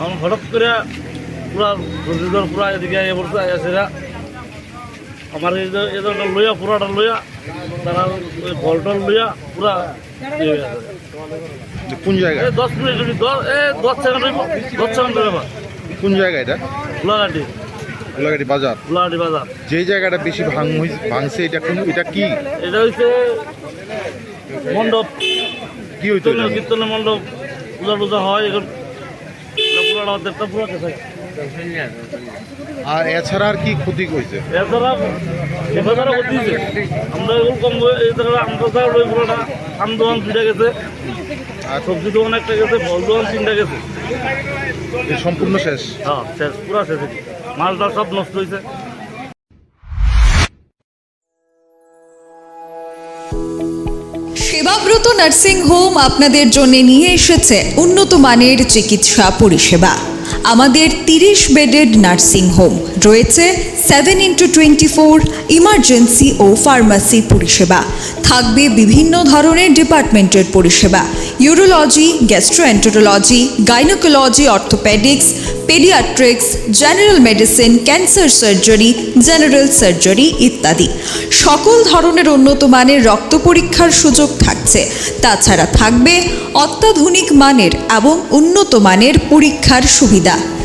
আমার হঠাৎ করে পুরা রশিদর পুরা এদিকে আইয়া পড়ছে আইয়াছেরা আমার এই লইয়া পুরাটা লইয়া তারা ওই বলটল লইয়া পুরা কোন জায়গায় দশ মিনিট দশ এ সেকেন্ড দশ সেকেন্ড কোন জায়গা এটা? গোলাঘাটি। গোলাঘাটি বাজার। গোলাঘাটি বাজার। যে জায়গাটা বেশি ভাঙ ভাঙছে এটা কোন এটা কি? এটা হচ্ছে মণ্ডপ। কি হইতো কীর্তনের মণ্ডপ। পূজা টুজা হয় এখন এটা পুরাটা দেড়টা পুরা গেছে আর এছাড়া আর কি ক্ষতি এছাড়া এছাড়া করতেছে আমরা এগুলো কম এই জায়গায় আমরা স্যার ওই পুরোটা আম দোকান গেছে। আর সবজি দোকান একটা গেছে ফল দোকান তিনটা গেছে। সম্পূর্ণ শেষ? হ্যাঁ শেষ পুরা শেষ সব নষ্ট হয়েছে। সেবাব্রত নার্সিং হোম আপনাদের জন্য নিয়ে এসেছে উন্নত মানের চিকিৎসা পরিষেবা। আমাদের তিরিশ বেডেড নার্সিং হোম রয়েছে seven into twenty four emergency ও ফার্মাসি পরিষেবা। থাকবে বিভিন্ন ধরনের ডিপার্টমেন্টের পরিষেবা। Urology gastroenterology gynaecology orthopaedics paediatrics general medicine cancer surgery general surgery ইত্যাদি। সকল ধরনের উন্নত মানের রক্ত পরীক্ষার সুযোগ থাকছে। তাছাড়া থাকবে অত্যাধুনিক মানের এবং উন্নত মানের পরীক্ষার সুবিধা।